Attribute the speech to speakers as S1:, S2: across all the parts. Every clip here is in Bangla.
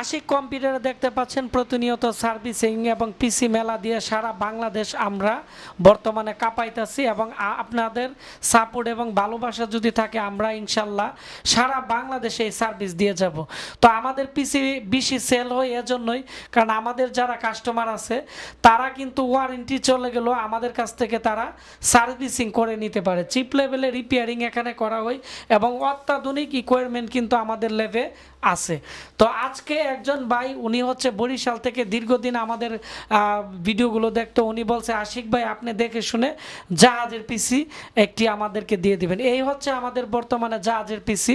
S1: আশিক কম্পিউটারে দেখতে পাচ্ছেন প্রতিনিয়ত সার্ভিসিং এবং পিসি মেলা দিয়ে সারা বাংলাদেশ আমরা বর্তমানে কাঁপাইতেছি এবং আপনাদের সাপোর্ট এবং ভালোবাসা যদি থাকে আমরা ইনশাল্লাহ সারা বাংলাদেশে এই সার্ভিস দিয়ে যাব। তো আমাদের পিসি বেশি সেল হয় এজন্যই, কারণ আমাদের যারা কাস্টমার আছে, তারা কিন্তু ওয়ারেন্টি চলে গেল আমাদের কাছ থেকে তারা সার্ভিসিং করে নিতে পারে। চিপ লেভেলে রিপেয়ারিং এখানে করা হয় এবং অত্যাধুনিক ইকুইপমেন্ট কিন্তু আমাদের লেভে আছে। তো আজকে একজন ভাই, উনি হচ্ছে বরিশাল থেকে দীর্ঘদিন আমাদের ভিডিওগুলো দেখতো। উনি বলছে, আশিক ভাই, আপনি দেখে শুনে জাহাজের পিসি একটি আমাদেরকে দিয়ে দিবেন। এই হচ্ছে আমাদের বর্তমানে জাহাজের পিসি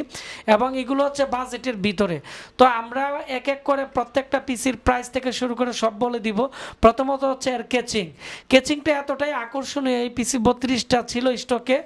S1: এবং এগুলো হচ্ছে বাজেটের ভিতরে। তো আমরা এক এক করে প্রত্যেকটা পিসির প্রাইস থেকে শুরু করে সব বলে দিব। প্রথমত হচ্ছে এর কেচিং কেচিংটা এতটাই আকর্ষণীয়, এই পিসি বত্রিশটা ছিল স্টকে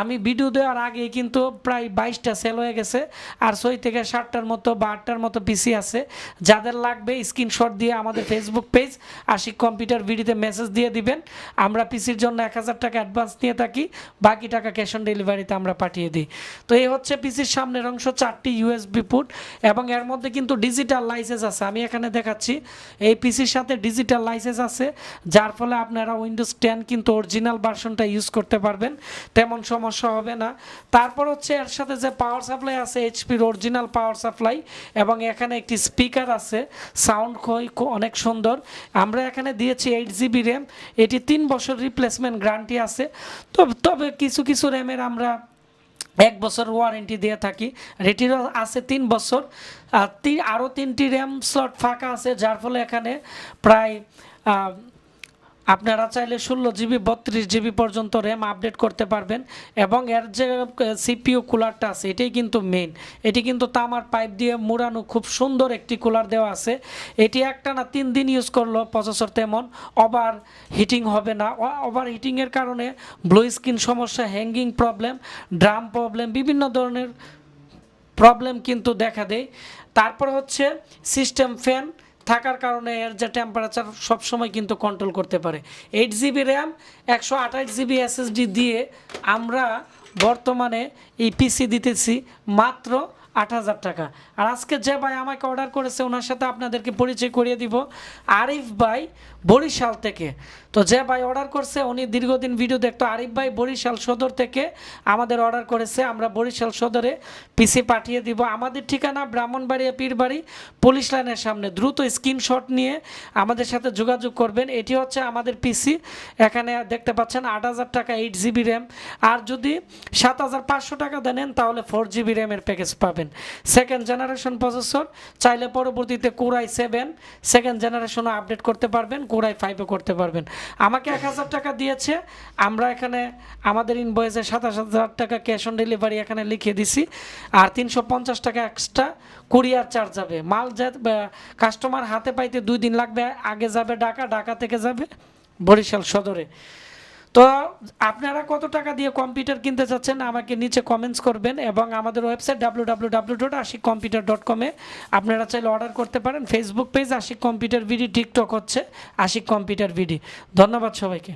S1: আমি ভিডিও দেওয়ার আগেই কিন্তু প্রায় বাইশটা সেল হয়ে গেছে। আর ছয় থেকে ষাটটার মতো বা আটটার মতো পিসি আছে। যাদের লাগবে স্ক্রিনশট দিয়ে আমাদের ফেসবুক পেজ আশিক কম্পিউটার ভিডিওতে মেসেজ দিয়ে দিবেন। আমরা পিসির জন্য এক হাজার টাকা অ্যাডভান্স নিয়ে থাকি, বাকি টাকা ক্যাশ অন ডেলিভারিতে আমরা পাঠিয়ে দিই। তো এই হচ্ছে পিসির সামনের অংশ, চারটি ইউএসবি পুট এবং এর মধ্যে কিন্তু ডিজিটাল লাইসেন্স আছে। আমি এখানে দেখাচ্ছি, এই পিসির সাথে ডিজিটাল লাইসেন্স আছে, যার ফলে আপনারা উইন্ডোজ টেন কিন্তু অরিজিনাল ভার্সনটা ইউজ করতে পারবেন, তেমন সমস্যা হবে না। তারপর হচ্ছে এর সাথে যে পাওয়ার সাপ্লাই আছে এইচপির অরিজিনাল পাওয়ার সাপ্লাই এবং এখানে একটি স্পিকার আছে, সাউন্ড খই অনেক সুন্দর। আমরা এখানে দিয়েছি এইট জিবি র্যাম এটি তিন বছর রিপ্লেসমেন্ট গ্যারান্টি আছে। তো তবে কিছু কিছু র্যামের আমরা এক বছর ওয়ারেন্টি দিয়ে থাকি। রেটিরও আছে তিন বছর। আর আরও তিনটি র্যাম স্লট ফাঁকা আছে, যার ফলে এখানে প্রায় আপনারা চাইলে ষোলো জিবি, বত্রিশ জিবি পর্যন্ত র্যাম আপডেট করতে পারবেন এবং এর যে সিপিইউ কুলারটা আছে, এটাই কিন্তু মেইন এটি কিন্তু তামার পাইপ দিয়ে মুড়ানো খুব সুন্দর একটি কুলার দেওয়া আছে। এটি একটা না তিন দিন ইউজ করল প্রসেসর তেমন। ওভার হিটিং হবে না। ওভার হিটিংয়ের কারণে ব্লু স্ক্রিন সমস্যা হ্যাঙ্গিং প্রবলেম ড্রাম প্রবলেম বিভিন্ন ধরনের প্রবলেম কিন্তু দেখা দেয়। তারপর হচ্ছে সিস্টেম ফ্যান থাকার কারণে এর যে টেম্পারেচার সবসময় কিন্তু কন্ট্রোল করতে পারে। এইট জিবি র্যাম একশো আঠাশ জিবি এসএসডি দিয়ে আমরা বর্তমানে এই পিসি দিতেছি। মাত্র আট হাজার টাকা। আর আজকে যে ভাই আমাকে অর্ডার করেছে, ওনার সাথে আপনাদেরকে পরিচয় করিয়ে দিব। আরিফ ভাই বরিশাল থেকে। তো যে ভাই অর্ডার করছে, উনি দীর্ঘদিন ভিডিও দেখতো। আরিফ ভাই বরিশাল সদর থেকে আমাদের অর্ডার করেছে। আমরা বরিশাল সদরে পিসি পাঠিয়ে দিব। আমাদের ঠিকানা ব্রাহ্মণবাড়িয়া পীরবাড়ি, পুলিশ লাইনের সামনে। দ্রুত স্ক্রিনশট নিয়ে আমাদের সাথে যোগাযোগ করবেন। এটি হচ্ছে আমাদের পিসি এখানে দেখতে পাচ্ছেন আট হাজার টাকা এইট জিবি র্যাম আর যদি সাত হাজার পাঁচশো টাকা দেন, তাহলে ফোর জিবি র্যামের প্যাকেজ পাবেন। সেকেন্ড জেনারেশন প্রসেসর চাইলে পরবর্তীতে কোরাই সেভেন সেকেন্ড জেনারেশনও আপডেট করতে পারবেন কোরাই ফাইভও করতে পারবেন। আমাকে এক হাজার টাকা দিয়েছে, আমরা এখানে আমাদের ইনভয়েসে সাতাশ হাজার টাকা ক্যাশ অন ডেলিভারি এখানে লিখে দিছি, আর তিনশো পঞ্চাশ টাকা এক্সট্রা কুরিয়ার চার্জ যাবে। মাল কাস্টমার হাতে পাইতে দুই দিন লাগবে, আগে যাবে ঢাকা ঢাকা থেকে যাবে বরিশাল সদরে। তো আপনারা কত টাকা দিয়ে কম্পিউটার কিনতে চাচ্ছেন আমাকে নিচে কমেন্টস করবেন এবং আমাদের website W W W dot Ashiq computer dot কমে আপনারা চাইলে অর্ডার করতে পারেন। ফেসবুক পেজ আশিক কম্পিউটার ভিডি টিকটক হচ্ছে আশিক কম্পিউটার ভিডি ধন্যবাদ সবাইকে।